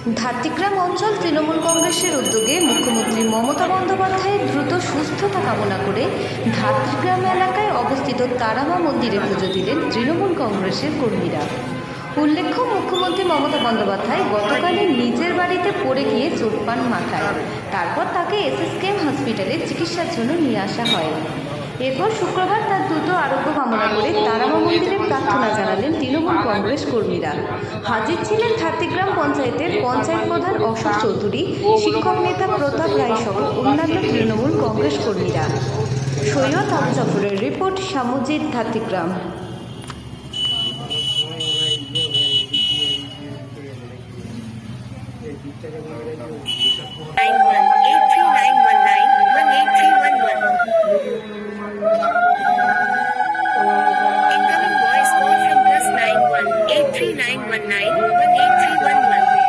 ধাত্রিগ্রাম অঞ্চল তৃণমূল কংগ্রেসের উদ্যোগে মুখ্যমন্ত্রী মমতা বন্দ্যোপাধ্যায়ের দ্রুত সুস্থতা কামনা করে ধাত্রিগ্রাম এলাকায় অবস্থিত তারামা মন্দিরে পুজো দিলেন তৃণমূল কংগ্রেসের কর্মীরা। উল্লেখ্য, মুখ্যমন্ত্রী মমতা বন্দ্যোপাধ্যায় গতকালই নিজের বাড়িতে পড়ে গিয়ে চোট পান মাথায়। তারপর তাকে এসএসকেএম হসপিটালে চিকিৎসার জন্য নিয়ে আসা হয়। এরপর শুক্রবার তার দ্রুত আরোগ্য কামনা করে তারামা মন্দিরে প্রার্থনা জানালেন কংগ্রেস কর্মীরা। হাজির ছিলেন খাতিগ্রাম পঞ্চায়েতের পঞ্চায়েত প্রধান অশোক চৌধুরী, শিক্ষক নেতা প্রতাপ রায় সহ অন্যান্য তৃণমূল কংগ্রেস কর্মীরা। Syed Abu জাফরের report Samujit Dhatrigram one nine one eight three one one.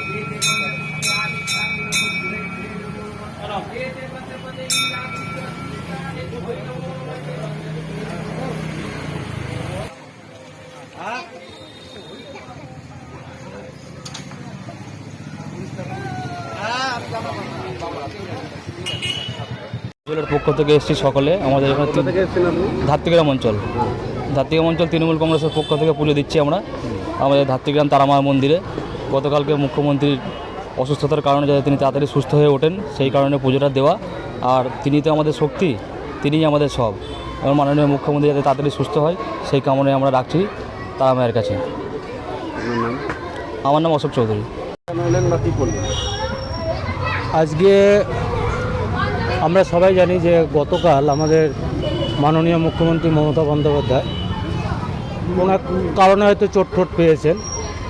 Thank you. পক্ষ থেকে এসেছি সকলে। আমাদের এখানে ধাত্রিগ্রাম অঞ্চল। ধাত্রিগ্রাম অঞ্চল তৃণমূল কংগ্রেসের পক্ষ থেকে পুজো দিচ্ছি আমরা। আমাদের ধাত্রিগ্রাম তারামা মন্দিরে। গতকালকে মুখ্যমন্ত্রীর অসুস্থতার কারণে যাতে তিনি তাড়াতাড়ি সুস্থ হয়ে ওঠেন সেই কারণে পুজোটা দেওয়া। আর তিনি তো আমাদের শক্তি তিনিই আমাদের সব। এবং মাননীয় মুখ্যমন্ত্রী যাতে তাড়াতাড়ি সুস্থ হয় সেই কামনায় আমরা রাখছি তারা মায়ের কাছে। আমার নাম অশোক চৌধুরী। আজকে আমরা সবাই জানি যে গতকাল আমাদের মাননীয় মুখ্যমন্ত্রী মমতা বন্দ্যোপাধ্যায় কোনো এক কারণে হয়তো চোট ঠোট পেয়েছেন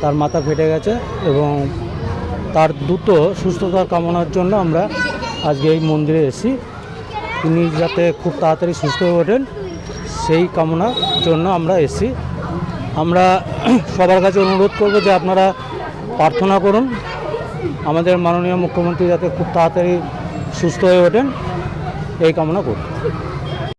তার মাথা ফেটে গেছে এবং তার দ্রুত সুস্থতার কামনার জন্য আমরা আজকে এই মন্দিরে এসি তিনি যাতে খুব তাড়াতাড়ি সুস্থ হয়ে ওঠেন, সেই কামনার জন্য আমরা এসি আমরা সবার কাছে অনুরোধ করব যে আপনারা প্রার্থনা করুন। আমাদের মাননীয় মুখ্যমন্ত্রী যাতে খুব তাড়াতাড়ি সুস্থ হয়ে ওঠেন, এই কামনা করব